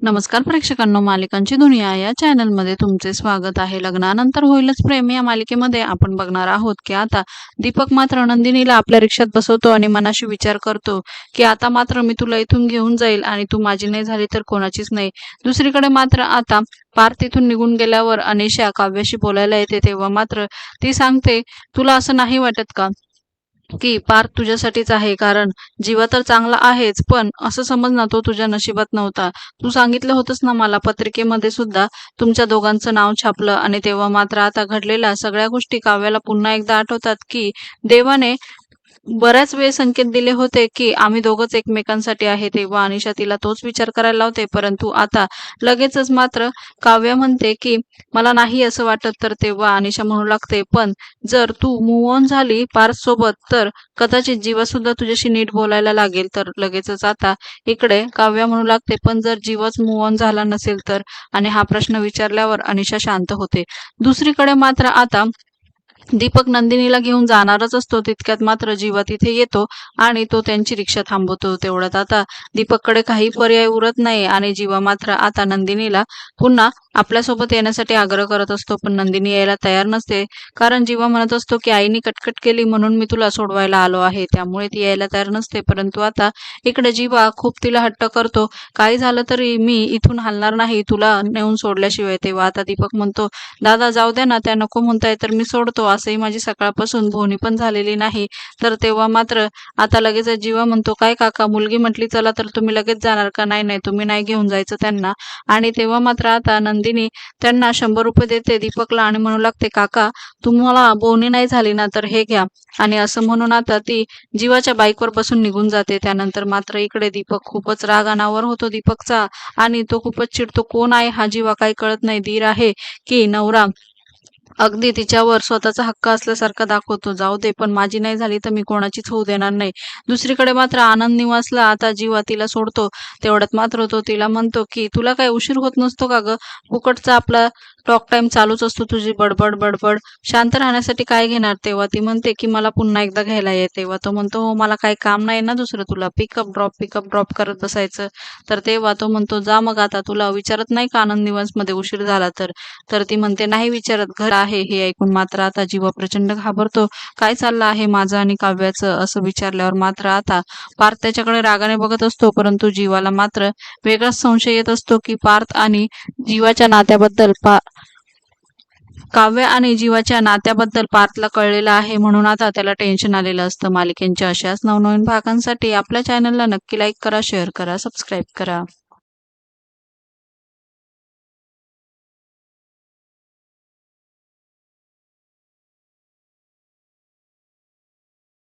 नमस्कार प्रेक्षकांनो मालिकांची दुनिया या चॅनलमध्ये तुमचे स्वागत आहे. लग्नानंतर होईलच प्रेम या मालिकेमध्ये आपण बघणार आहोत की आता दीपक मात्र नंदिनीला आपल्या रिक्षात बसवतो आणि मनाशी विचार करतो की आता मात्र मी तुला इथून घेऊन जाईल आणि तू माझी नाही झाली तर कोणाचीच नाही. दुसरीकडे मात्र आता पार तिथून निघून गेल्यावर अनिशा काव्याशी बोलायला येते तेव्हा मात्र ती सांगते तुला असं नाही वाटत का? की पार तुझ्यासाठीच आहे कारण जीवा तर चांगला आहेच पण असं समज ना तो तुझ्या नशिबात नव्हता. तू सांगितलं होतंस ना मला पत्रिकेमध्ये सुद्धा तुमच्या दोघांचं नाव छापलं आणि तेव्हा मात्र आता घडलेल्या सगळ्या गोष्टी काव्याला पुन्हा एकदा आठवतात की देवाने बऱ्याच वेळ संकेत दिले होते की आम्ही दोघंच एकमेकांसाठी आहे तेव्हा अनिशा तिला तोच विचार करायला लावते परंतु आता लगेचच मात्र काव्य म्हणते की मला नाही असं वाटत तर तेव्हा अनिशा म्हणू लागते पण जर तू मूव ऑन झाली पार्थ सोबत तर कदाचित जीवा सुद्धा तुझ्याशी नीट बोलायला लागेल. तर लगेचच आता इकडे काव्य म्हणू लागते पण जर जीवच मूव ऑन झाला नसेल तर? आणि हा प्रश्न विचारल्यावर अनिशा शांत होते. दुसरीकडे मात्र आता दीपक नंदिनीला घेऊन जाणारच असतो तितक्यात मात्र जीवा तिथे येतो आणि तो त्यांची रिक्षा थांबवतो तेवढ्यात. आता दीपककडे काही पर्याय उरत नाही आणि जीवा मात्र आता नंदिनीला पुन्हा आपल्यासोबत येण्यासाठी आग्रह करत असतो पण नंदिनी यायला तयार नसते. कारण जीवा म्हणत असतो की आईने कटकट केली म्हणून मी तुला सोडवायला आलो आहे. त्यामुळे ती यायला तयार नसते परंतु आता इकडे जीवा खूप तिला हट्ट करतो. काही झालं तरी मी इथून हलणार नाही तुला नेऊन सोडल्याशिवाय. तेव्हा आता दीपक म्हणतो दादा जाऊ द्या ना त्या नको म्हणताय तर मी सोडतो. असंही माझी सकाळपासून भोवणी पण झालेली नाही. तर तेव्हा मात्र आता लगेच जीवा म्हणतो काय काका मुलगी म्हटली चला तर तुम्ही लगेच जाणार का? नाही नाही तुम्ही नाही घेऊन जायचं त्यांना. आणि तेव्हा मात्र आता नंदिनी त्यांना शंभर रुपये देते दीपकला आणि म्हणू लागते काका तुम्हाला भोवणी नाही झाली ना तर हे घ्या. आणि असं म्हणून आता ती जीवाच्या बाईकवर बसून निघून जाते. त्यानंतर मात्र इकडे दीपक खूपच राग अनावर होतो दीपकचा. आणि तो खूपच चिडतो कोण आहे हा जीवा? काही कळत नाही धीर आहे की नवरा? अगदी तिच्यावर स्वतःचा हक्क असल्यासारखा दाखवतो. जाऊ दे पण माझी नाही झाली तर मी कोणाचीच होऊ देणार नाही. दुसरीकडे मात्र आनंद निवासला आता जीवा तिला सोडतो. तेवढ्यात मात्र तो तिला म्हणतो की तुला काय उशीर होत नसतो का ग? फुकटचा आपला टॉक टाइम चालूच असतो तुझी बडबड बडबड. शांत राहण्यासाठी काय घेणार? तेव्हा ती म्हणते की मला पुन्हा एकदा घ्यायला ये. तेव्हा तो म्हणतो हो मला काही काम नाही ना दुसरं तुला. पिकअप ड्रॉप पिकअप ड्रॉप करत बसायचं. तर तेव्हा तो म्हणतो जा मग आता. तुला विचारत नाही का आनंद निवासमध्ये उशीर झाला तर? तर ती म्हणते नाही विचारत. घर आहे हे ऐकून मात्र आता जीवा प्रचंड घाबरतो. काय चाललं आहे माझं आणि काव्याचं? असं विचारल्यावर मात्र आता पार्थ त्याच्याकडे रागाने बघत असतो परंतु जीवाला मात्र वेगळाच संशय येत असतो की पार्थ आणि जीवाच्या नात्याबद्दल पा काव्य आणि जीवाच्या नात्याबद्दल पार्थला कळलेलं आहे म्हणून आता त्याला टेन्शन आलेलं असतं. मालिकेंच्या अशाच नवनवीन भागांसाठी आपल्या चॅनलला नक्की लाईक करा शेअर करा सबस्क्राईब करा.